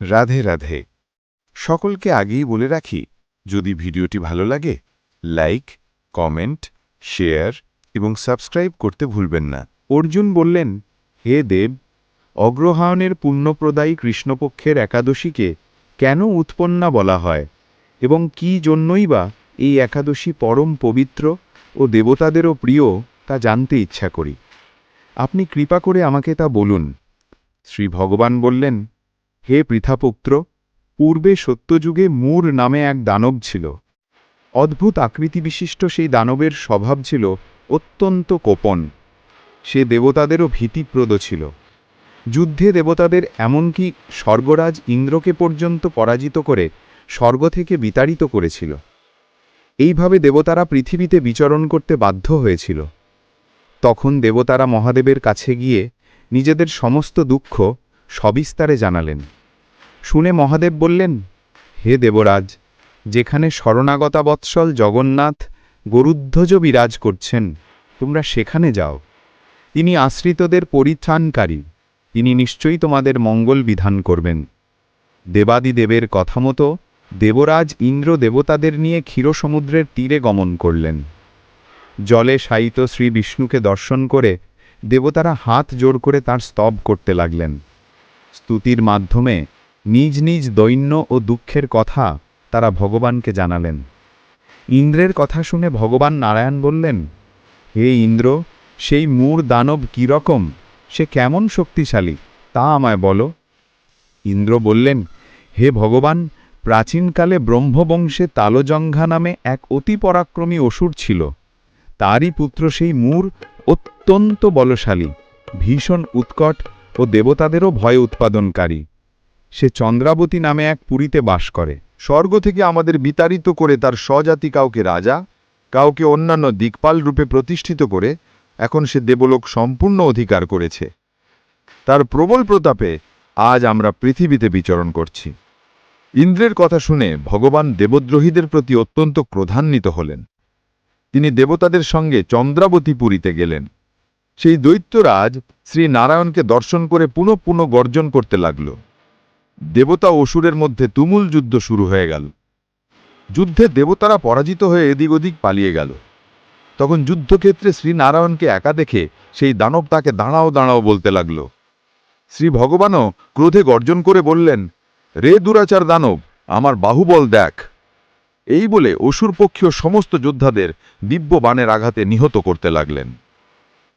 রাধে রাধে। সকলকে আগেই বলে রাখি, যদি ভিডিওটি ভালো লাগে লাইক কমেন্ট শেয়ার এবং সাবস্ক্রাইব করতে ভুলবেন না। অর্জুন বললেন, হে দেব, অগ্রহায়ণের পুণ্যপ্রদায়ী কৃষ্ণপক্ষের একাদশীকে কেন উৎপন্না বলা হয় এবং কি জন্যই বা এই একাদশী পরম পবিত্র ও দেবতাদেরও প্রিয় তা জানতে ইচ্ছা করি। আপনি কৃপা করে আমাকে তা বলুন। শ্রী ভগবান বললেন হে পৃথাপুত্র, পূর্বে সত্যযুগে মূর নামে এক দানব ছিল। অদ্ভুত আকৃতিবিশিষ্ট সেই দানবের স্বভাব ছিল অত্যন্ত কোপন। সে দেবতাদেরও ভীতিপ্রদ ছিল। যুদ্ধে দেবতাদের এমনকি স্বর্গরাজ ইন্দ্রকে পর্যন্ত পরাজিত করে স্বর্গ থেকে বিতাড়িত করেছিল। এইভাবে দেবতারা পৃথিবীতে বিচরণ করতে বাধ্য হয়েছিল। তখন দেবতারা মহাদেবের কাছে গিয়ে নিজেদের সমস্ত দুঃখ সবিস্তারে জানালেন। শুনে মহাদেব বললেন, হে দেবরাজ, যেখানে শরণাগতা বৎসল জগন্নাথ গরুধ্বজ বিরাজ করছেন, তোমরা সেখানে যাও। তিনি আশ্রিতদের পরিত্রাণকারী, তিনি নিশ্চয়ই তোমাদের মঙ্গল বিধান করবেন। দেবাদিদেবের কথা মতো দেবরাজ ইন্দ্র দেবতাদের নিয়ে ক্ষীরসমুদ্রের তীরে গমন করলেন। জলে শায়িত শ্রী বিষ্ণুকে দর্শন করে দেবতারা হাত জোর করে তার স্তব করতে লাগলেন। স্তুতির মাধ্যমে নিজ নিজ দৈন্য ও দুঃখের কথা তারা ভগবানকে জানালেন। ইন্দ্রের কথা শুনে ভগবান নারায়ণ বললেন, হে ইন্দ্র, সেই মূর দানব কীরকম সে কেমন শক্তিশালী? তা আমায় বলো। ইন্দ্র বললেন, হে ভগবান, প্রাচীনকালে ব্রহ্মবংশে তালজঙ্ঘা নামে এক অতি পরাক্রমী অসুর ছিল। তারই পুত্র সেই মূর অত্যন্ত বলশালী, ভীষণ উৎকট ও দেবতাদেরও ভয় উৎপাদনকারী। সে চন্দ্রাবতী নামে এক পুরীতে বাস করে। স্বর্গ থেকে আমাদের বিতাড়িত করে তার স্বজাতি কাউকে রাজা, কাউকে অন্যান্য দিকপাল রূপে প্রতিষ্ঠিত করে এখন সে দেবলোক সম্পূর্ণ অধিকার করেছে। তার প্রবল প্রতাপে আজ আমরা পৃথিবীতে বিচরণ করছি। ইন্দ্রের কথা শুনে ভগবান দেবদ্রোহীদের প্রতি অত্যন্ত ক্রোধান্বিত হলেন। তিনি দেবতাদের সঙ্গে চন্দ্রাবতী পুরীতে গেলেন। সেই দৈত্যরাজ শ্রী নারায়ণকে দর্শন করে পুনঃ পুনঃ গর্জন করতে লাগল। দেবতা অসুরের মধ্যে তুমুল যুদ্ধ শুরু হয়ে গেল। যুদ্ধে দেবতারা পরাজিত হয়ে এদিক ওদিক পালিয়ে গেল। তখন যুদ্ধক্ষেত্রে শ্রীনারায়ণকে একা দেখে সেই দানব তাকে দাঁড়াও দাঁড়াও বলতে লাগল। শ্রী ভগবানও ক্রোধে গর্জন করে বললেন, রে দুরাচার দানব, আমার বাহুবল দেখ। এই বলে অসুরপক্ষীয় সমস্ত যোদ্ধাদের দিব্য বাণের আঘাতে নিহত করতে লাগলেন।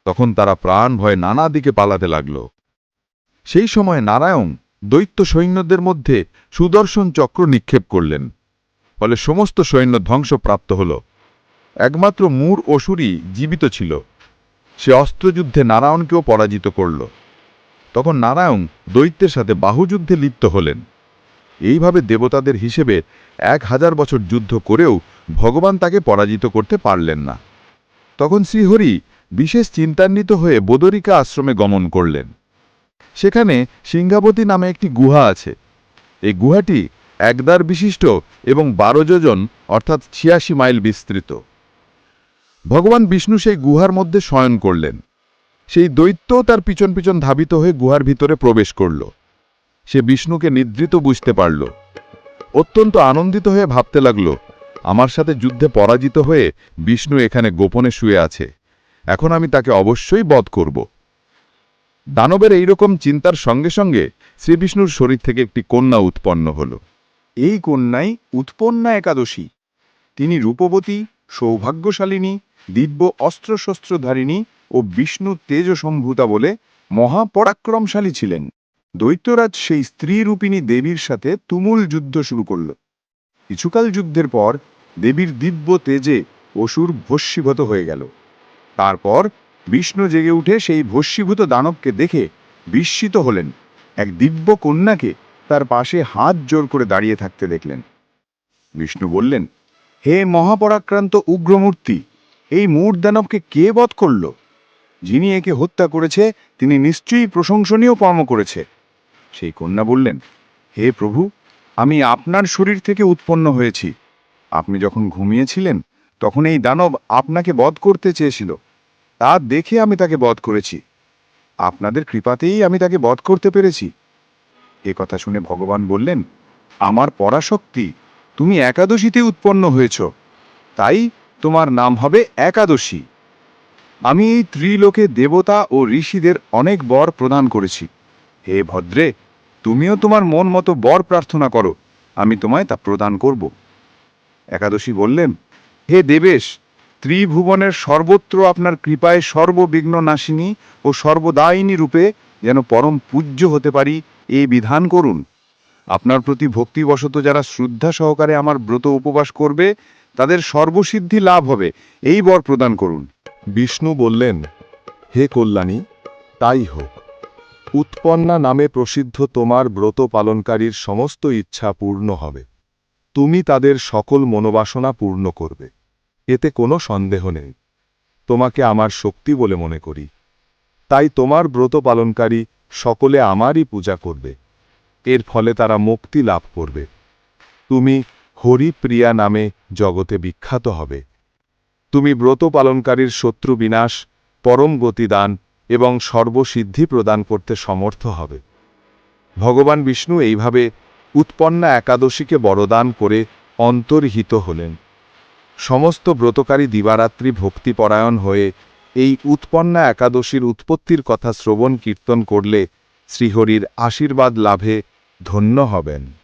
তখন তারা প্রাণ ভয়ে নানা দিকে পালাতে লাগল। সেই সময় নারায়ণ দৈত্য সৈন্যদের মধ্যে সুদর্শন চক্র নিক্ষেপ করলেন। ফলে সমস্ত সৈন্য ধ্বংসপ্রাপ্ত হল। একমাত্র মূর অসুরই জীবিত ছিল। সে অস্ত্রযুদ্ধে নারায়ণকেও পরাজিত করল। তখন নারায়ণ দৈত্যের সাথে বাহুযুদ্ধে লিপ্ত হলেন। এইভাবে দেবতাদের হিসেবে এক হাজার বছর যুদ্ধ করেও ভগবান তাকে পরাজিত করতে পারলেন না। তখন শ্রীহরি বিশেষ চিন্তান্বিত হয়ে বদরিকা আশ্রমে গমন করলেন। সেখানে সিংহাবতী নামে একটি গুহা আছে। এই গুহাটি একদার বিশিষ্ট এবং বারো যোজন, অর্থাৎ ছিয়াশি মাইল বিস্তৃত। ভগবান বিষ্ণু সেই গুহার মধ্যে শয়ন করলেন। সেই দৈত্য তার পিছন পিছন ধাবিত হয়ে গুহার ভিতরে প্রবেশ করল। সে বিষ্ণুকে নিদ্রিত বুঝতে পারল। অত্যন্ত আনন্দিত হয়ে ভাবতে লাগল, আমার সাথে যুদ্ধে পরাজিত হয়ে বিষ্ণু এখানে গোপনে শুয়ে আছে। এখন আমি তাকে অবশ্যই বধ করব। দানবের এইরকম চিন্তার সঙ্গে সঙ্গে শ্রীবিষ্ণুর শরীর থেকে একটি কন্যা উৎপন্ন হল। এই কন্যাই উৎপন্না একাদশী। তিনি রূপবতী, সৌভাগ্যশালিনী, দিব্য অস্ত্রশস্ত্রধারিণী ও বিষ্ণু তেজসম্ভূতা বলে মহাপরাক্রমশালী ছিলেন। দৈত্যরাজ সেই স্ত্রীরূপিণী দেবীর সাথে তুমুল যুদ্ধ শুরু করল। কিছুকাল যুদ্ধের পর দেবীর দিব্য তেজে অসুর ভস্মীভূত হয়ে গেল। তারপর বিষ্ণু জেগে উঠে সেই ভস্মীভূত দানবকে দেখে বিস্মিত হলেন। এক দিব্য কন্যাকে তার পাশে হাত জোর করে দাঁড়িয়ে থাকতে দেখলেন। বিষ্ণু বললেন, হে মহাপরাক্রান্ত উগ্রমূর্তি, এই মূর দানবকে কে বধ করল? যিনি একে হত্যা করেছে, তিনি নিশ্চয়ই প্রশংসনীয় কর্ম করেছে। সেই কন্যা বললেন, হে প্রভু, আমি আপনার শরীর থেকে উৎপন্ন হয়েছি। আপনি যখন ঘুমিয়েছিলেন তখন এই দানব আপনাকে বধ করতে চেয়েছিল। তা দেখে আমি তাকে বধ করেছি। আপনাদের কৃপাতেই আমি তাকে বধ করতে পেরেছি। এ কথা শুনে ভগবান বললেন, আমার পরাশক্তি, তুমি একাদশীতে উৎপন্ন হয়েছ। তাই তোমার নাম হবে একাদশী। আমি এই ত্রিলোকে দেবতা ও ঋষিদের অনেক বর প্রদান করেছি। হে ভদ্রে, তুমিও তোমার মন মতো বর প্রার্থনা করো। আমি তোমায় তা প্রদান করব। একাদশী বললেন হে দেবেশ, ত্রিভুবনের সর্বত্র আপনার কৃপায় সর্ববিঘ্ন নাশিনী ও সর্বদায়িনী রূপে যেন পরম পূজ্য হতে পারি এ বিধান করুন। আপনার প্রতি ভক্তিবশত যারা শ্রদ্ধা সহকারে আমার ব্রত উপবাস করবে, তাদের সর্বসিদ্ধি লাভ হবে, এই বর প্রদান করুন। বিষ্ণু বললেন, হে কল্যাণী, তাই হোক। উৎপন্না নামে প্রসিদ্ধ তোমার ব্রত পালনকারীর সমস্ত ইচ্ছা পূর্ণ হবে। তুমি তাদের সকল মনোবাসনা পূর্ণ করবে। এতে কোনো সন্দেহ নেই। তোমাকে আমার শক্তি বলে মনে করি। তাই তোমার ব্রত পালনকারী সকলে আমারই পূজা করবে। এর ফলে তারা মুক্তি লাভ করবে। তুমি হরিপ্রিয়া নামে জগতে বিখ্যাত হবে। তুমি ব্রত পালনকারীর শত্রু বিনাশ, পরম গতিদান এবং সর্বসিদ্ধি প্রদান করতে সমর্থ হবে। ভগবান বিষ্ণু এইভাবে উৎপন্না একাদশীকে বরদান করে অন্তর্হিত হলেন। সমস্ত ব্রতকারী দিবারাত্রি ভক্তিপরায়ণ হয়ে এই উৎপন্না একাদশীর উৎপত্তির কথা শ্রবণ কীর্তন করলে শ্রীহরির আশীর্বাদ লাভে ধন্য হবেন।